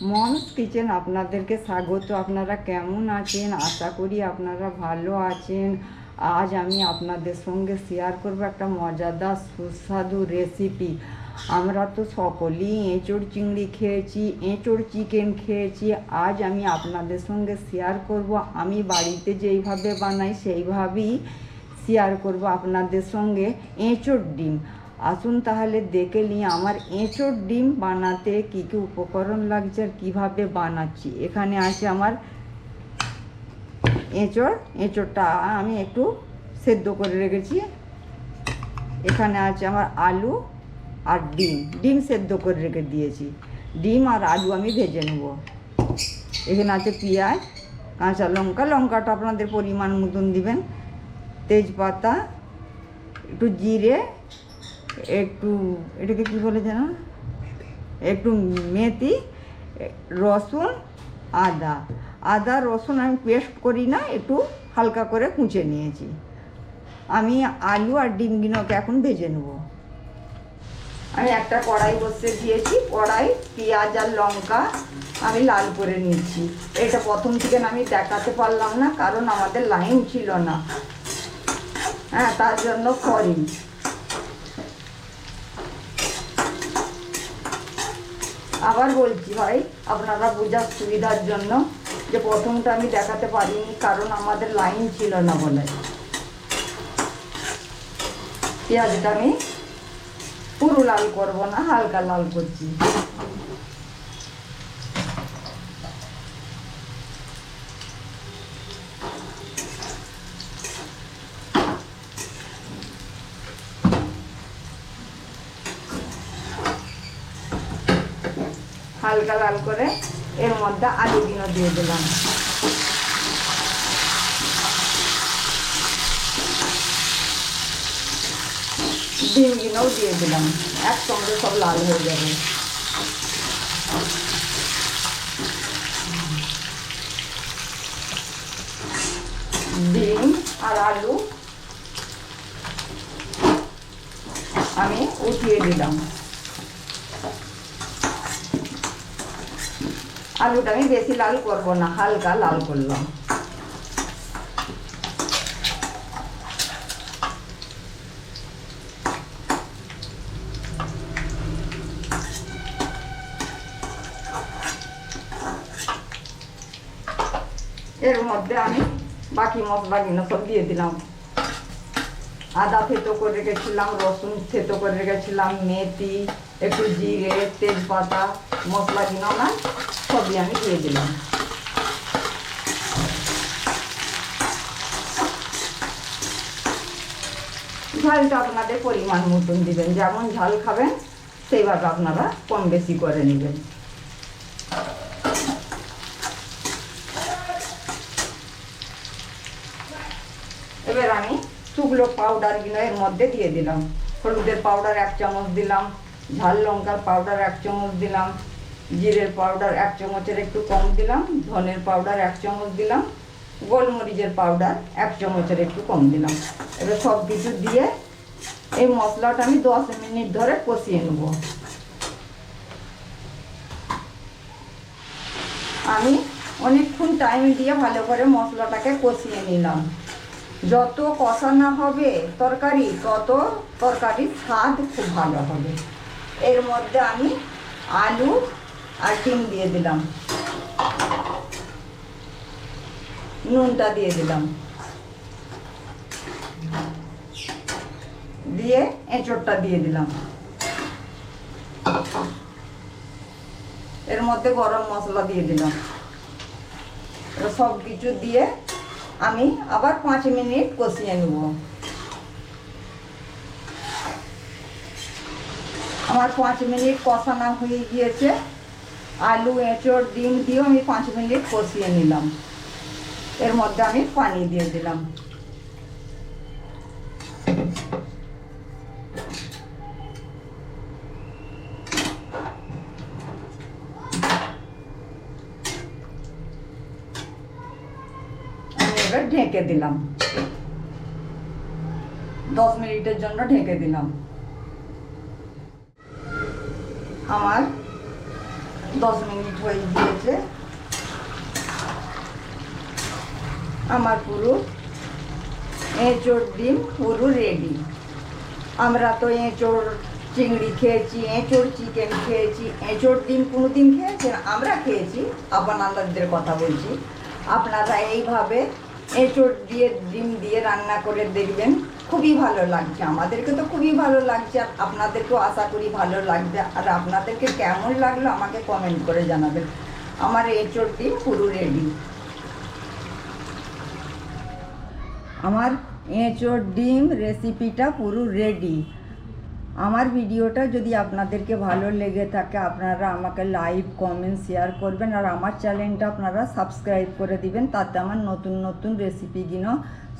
Moms kitchen, আপনাদেরকে স্বাগত। আপনারা কেমন আছেন? আশা করি আপনারা ভালো আছেন। আজ আমি আপনাদের সঙ্গে শেয়ার করব একটা মজাদার সুস্বাদু রেসিপি আমরা তো সকলেই এঁচড় চিংড়ি খেয়েছি, এঁচড় চিকেন খেয়েছি। আজ আমি আপনাদের সঙ্গে শেয়ার করব। আমি বাড়িতে যেইভাবে বানাই সেইভাবেই শেয়ার করব আপনাদের সঙ্গে এঁচড় ডিম। আসুন তাহলে দেখে নিই, আমার এঁচড় ডিম বানাতে কী কী উপকরণ লাগছে আর কীভাবে বানাচ্ছি। এখানে আছে আমার এঁচড়, এঁচড়টা আমি একটু সেদ্ধ করে রেখেছি। এখানে আছে আমার আলু আর ডিম ডিম সেদ্ধ করে রেখে দিয়েছি। ডিম আর আলু আমি ভেজে নেব। এখানে আছে পেঁয়াজ, কাঁচা লঙ্কা, লঙ্কাটা আপনাদের পরিমাণ মতন দিবেন। তেজপাতা, একটু জিরে একটু, এটাকে কী বলে যেন? একটু মেথি, রসুন, আদা। আদা, রসুন আমি পেস্ট করি না, একটু হালকা করে কুঁচে নিয়েছি। আমি আলু আর ডিমগুলোকে এখন ভেজে নেব। আমি একটা কড়াই বসে দিয়েছি, কড়াই, পেঁয়াজ আর লঙ্কা আমি লাল করে নিয়েছি। এটা প্রথম থেকে আমি দেখাতে পারলাম না, কারণ আমাদের লাইন ছিল না। হ্যাঁ তার জন্য করিনি। আবার বলছি ভাই, আপনারা বোঝার সুবিধার জন্য যে প্রথমটা আমি দেখাতে পারিনি, কারণ আমাদের লাইন ছিল না বলে। পেঁয়াজটা আমি পুরো লাল করব না, হালকা লাল করছি। হালকা লাল করে এর মধ্যে আলুগুলো দিয়ে দিলাম। ডিমগুলোও দিয়ে দিলাম। একসঙ্গে সব লাল হয়ে যাবে। ডিম আর আলু আমি উঠিয়ে দিলাম। আলুটা আমি বেশি লাল করব না, হালকা লাল করলাম। এর মধ্যে আমি বাকি মশলাগুলো সব দিয়ে দিলাম। আদা থেতো করে রেখেছিলাম, রসুন থেতো করে রেখেছিলাম, মেথি, একটু জিরে, তেজপাতা। মশলাগুলো না, সবই আমি দিয়ে দিলাম। ঝালটা আপনাদের পরিমাণ মতন দিবেন, যেমন ঝাল খাবেন, সেইভাবে আপনারা কম বেশি করে নেবেন। এবার আমি শুকনো পাউডারগুলো এর মধ্যে দিয়ে দিলাম। হলুদের পাউডার এক চামচ দিলাম, ঝাল লঙ্কার পাউডার এক চামচ দিলাম। জিরের পাউডার এক চামচের একটু কম দিলাম, ধনের পাউডার এক চামচ দিলাম, গোলমরিচের পাউডার এক চামচের একটু কম দিলাম। এবার সব কিছু দিয়ে এই মশলাটা আমি দশ মিনিট ধরে কষিয়ে নেব। আমি অনেকক্ষণ টাইম দিয়ে ভালো করে মশলাটাকে কষিয়ে নিলাম। যত কষানো হবে তরকারি, তত তরকারির স্বাদ খুব ভালো হবে। এর মধ্যে আমি আলু আর দিয়ে দিলাম। নুনটা দিয়ে দিলাম। দিয়ে এঁচড়টা দিয়ে দিলাম। এর মধ্যে গরম মশলা দিয়ে দিলাম। সব কিছু দিয়ে আমি আবার পাঁচ মিনিট কষিয়ে নেব। আমার পাঁচ মিনিট কষানো হয়ে গিয়েছে। আলু, এঁচড়, ডিম দিয়েও আমি পাঁচ মিনিট কষিয়ে নিলাম। এর মধ্যে আমি পানি দিয়ে দিলাম। ঢেকে দিলাম। দশ মিনিটের জন্য ঢেকে দিলাম। আমার দশ মিনিট হয়ে গিয়েছে। আমার পুরো এঁচোড় ডিম পুরো রেডি আমরা তো এঁচোড় চিংড়ি খেয়েছি, এঁচোড় চিকেন খেয়েছি। এঁচোড় ডিম কোনো দিন খেয়েছেন? আমরা খেয়েছি। আপনাদের কথা বলছি। আপনারা এইভাবে এঁচোড় দিয়ে, ডিম দিয়ে রান্না করে দেখবেন খুবই ভালো লাগছে। আমাদেরকে তো খুবই ভালো লাগছে। আর আপনাদেরকেও আশা করি ভালো লাগবে। আর আপনাদেরকে কেমন লাগল আমাকে কমেন্ট করে জানাবেন। আমার এঁচড় ডিম পুরো রেডি আমার এঁচড়, ডিম রেসিপিটা পুরো রেডি আমার ভিডিওটা যদি আপনাদেরকে ভালো লেগে থাকে, আপনারা আমাকে লাইভ কমেন্ট, শেয়ার করবেন আর আমার চ্যানেলটা আপনারা সাবস্ক্রাইব করে দিবেন, তাতে আমার নতুন নতুন রেসিপিগুলো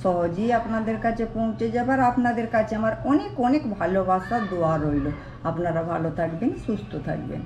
সহজেই আপনাদের কাছে পৌঁছে যাবে আর আপনাদের কাছে আমার অনেক অনেক ভালোবাসা, দোয়া রইল। আপনারা ভালো থাকবেন, সুস্থ থাকবেন।